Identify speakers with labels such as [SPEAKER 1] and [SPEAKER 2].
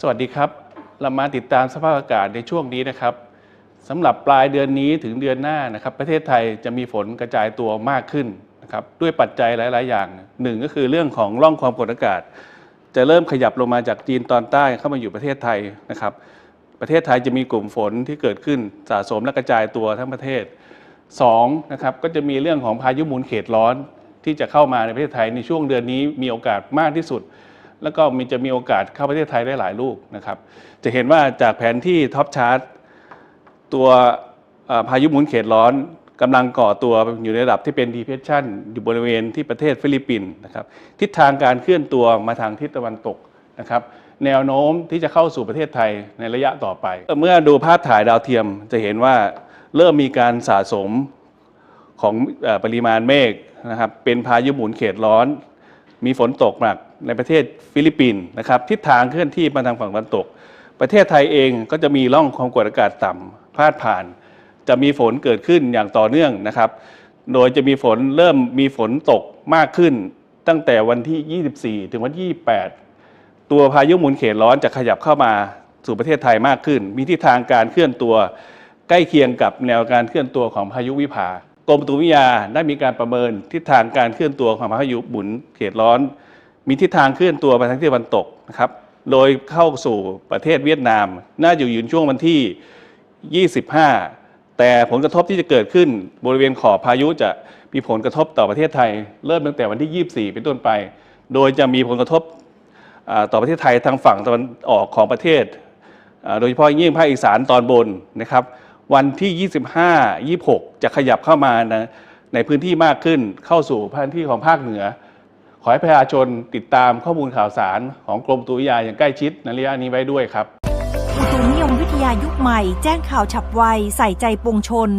[SPEAKER 1] สวัสดีครับ เรามาติดตามสภาพอากาศในช่วงนี้นะครับสำหรับปลายเดือนนี้ถึงเดือนหน้านะครับ ประเทศไทยจะมีฝนกระจายตัวมากขึ้นนะครับด้วยปัจจัยหลาย ๆ อย่างหนึ่งก็คือเรื่องของร่องความกดอากาศ จะเริ่มขยับลงมาจากจีนตอนใต้เข้ามาอยู่ประเทศไทยนะครับ ประเทศไทยจะมีกลุ่มฝนที่เกิดขึ้นสะสมและกระจายตัวทั้งประเทศสองนะครับก็จะมีเรื่องของพายุหมุนเขตร้อนที่จะเข้ามาในประเทศไทยในช่วงเดือนนี้มีโอกาสมากที่สุด แล้วก็มีจะมีโอกาสเข้าประเทศไทยได้หลายลูกนะครับ จะเห็นว่าจากแผนที่ท็อปชาร์ตตัวพายุหมุนเขตร้อนกำลังก่อตัวอยู่ในระดับที่เป็น depression อยู่บริเวณที่ประเทศฟิลิปปินส์นะครับทิศทางการเคลื่อนตัวมาทางทิศตะวันตกนะครับแนวโน้มที่จะเข้าสู่ประเทศไทยในระยะต่อไป เมื่อดูภาพถ่ายดาวเทียมจะเห็นว่าเริ่มมีการสะสมของปริมาณเมฆนะครับเป็นพายุหมุนเขตร้อน มีฝนตกหนักในประเทศฟิลิปปินส์นะครับทิศทางเคลื่อนที่มาทางฝั่งตะวันตก ประเทศไทยเองก็จะมีร่องความกดอากาศต่ำพาดผ่าน จะมีฝนเกิดขึ้นอย่างต่อเนื่องนะครับ โดยจะมีฝนเริ่มมีฝนตกมากขึ้น ตั้งแต่วันที่ 24 ถึงวันที่28 ตัวพายุหมุนเขตร้อนจะขยับเข้ามาสู่ประเทศไทยมากขึ้น มีทิศทางการเคลื่อนตัวใกล้เคียงกับแนวการเคลื่อนตัวของพายุวิภา กรมตุนิยมวิทยาได้มีการประเมินทิศทางการเคลื่อนตัวของพายุหมุนเขตร้อน มีทิศทางเคลื่อนตัวไปทางทิศตะวันตกนะครับโดยเข้าสู่ประเทศเวียดนาม น่าจะอยู่ในช่วงวันที่ 25 แต่ผลกระทบที่จะเกิดขึ้นบริเวณขอบพายุจะมีผลกระทบต่อประเทศไทย เริ่มตั้งแต่วันที่ 24 เป็นต้นไป โดยจะมีผลกระทบต่อประเทศไทยทางฝั่งตะวันออกของประเทศ โดยเฉพาะยิ่งภาคอีสานตอนบนนะครับ วันที่ 25 26 จะขยับเข้ามานะในพื้นที่มากขึ้นเข้าสู่พื้นที่ของภาคเหนือ ขอให้ประชาชนติดตามข้อมูลข่าวสารของกรมตุยยาอย่างใกล้ชิดในระยะนี้ไว้ด้วยครับ
[SPEAKER 2] อุตุนิยมวิทยายุคใหม่แจ้งข่าวฉับไวใส่ใจปวงชน